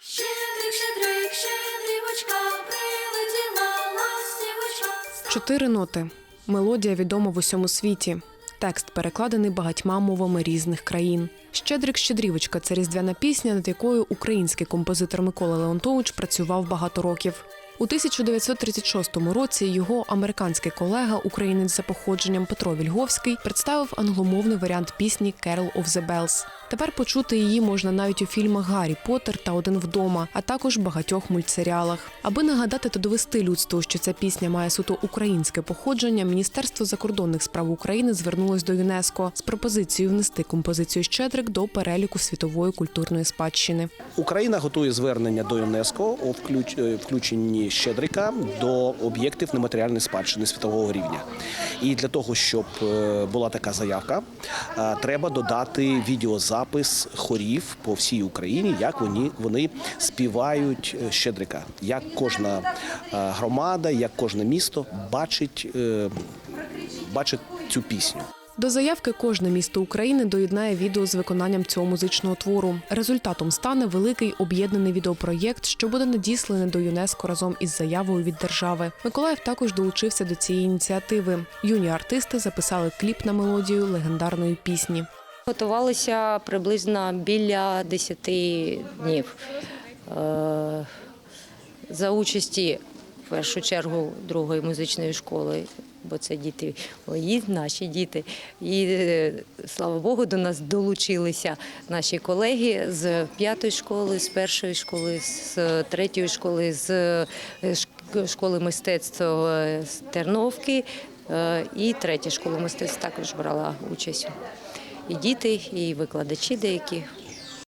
Щедрик, щедрик, щедрівочка, прилетіла ластівочка. Чотири ноти. Мелодія відома в усьому світі. Текст перекладений багатьма мовами різних країн. Щедрик Щедрівочка це різдвяна пісня, над якою український композитор Микола Леонтович працював багато років. У 1936 році його американський колега, українець за походженням Петро Вільговський, представив англомовний варіант пісні «Carol of the Bells». Тепер почути її можна навіть у фільмах Гаррі Поттер та Один вдома, а також багатьох мультсеріалах. Аби нагадати та довести людству, що ця пісня має суто українське походження, Міністерство закордонних справ України звернулось до ЮНЕСКо з пропозицією внести композицію Щедрик до переліку світової культурної спадщини. Україна готує звернення до ЮНЕСКО у включ- Щедрика до об'єктів нематеріальної спадщини світового рівня. І для того, щоб е, була така заявка, е, треба додати відеозапис хорів по всій Україні, як вони, вони співають е, Щедрика, як кожна громада, як кожне місто бачить, бачить цю пісню. До заявки кожне місто України доєднає відео з виконанням цього музичного твору. Результатом стане великий об'єднаний відеопроєкт, що буде надісланий до ЮНЕСКО разом із заявою від держави. Миколаїв також долучився до цієї ініціативи. Юні артисти записали кліп на мелодію легендарної пісні. Готувалися приблизно біля 10 днів. Е, За участі в першу чергу другої музичної школи, бо це діти мої, наші діти. І е, слава Богу, до нас долучилися наші колеги з п'ятої школи, з першої школи, з третьої школи, з е, школи мистецтв е, з Терновки. І третя школа мистецтв також брала участь і діти, і викладачі деякі.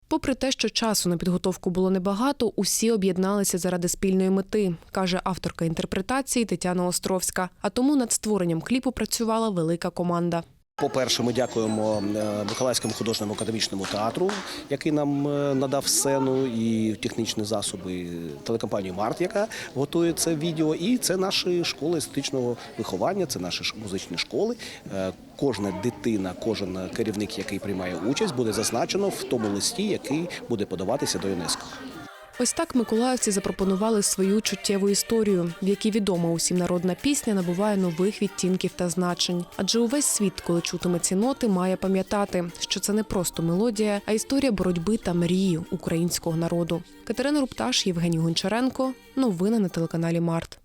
Попри те, що часу на підготовку було небагато, усі об'єдналися заради спільної мети, каже авторка інтерпретації Тетяна Островська. А тому над створенням кліпу працювала велика команда. По-перше, ми дякуємо е, Миколаївському художньому академічному театру, який нам е, надав сцену і технічні засоби телекомпанії Март, яка готує це відео. І це наші школи естетичного виховання, це наші музичні школи. Е, Кожна дитина, кожен керівник, який приймає участь, буде зазначено в тому листі, який буде подаватися до ЮНЕСКО. Ось так миколаївці запропонували свою чуттєву історію, в якій відома усім народна пісня набуває нових відтінків та значень. Адже увесь світ, коли чутиме ці ноти, має пам'ятати, що це не просто мелодія, а історія боротьби та мрії українського народу. Катерина Рупташ, Євгеній Гончаренко. Новини на телеканалі Март.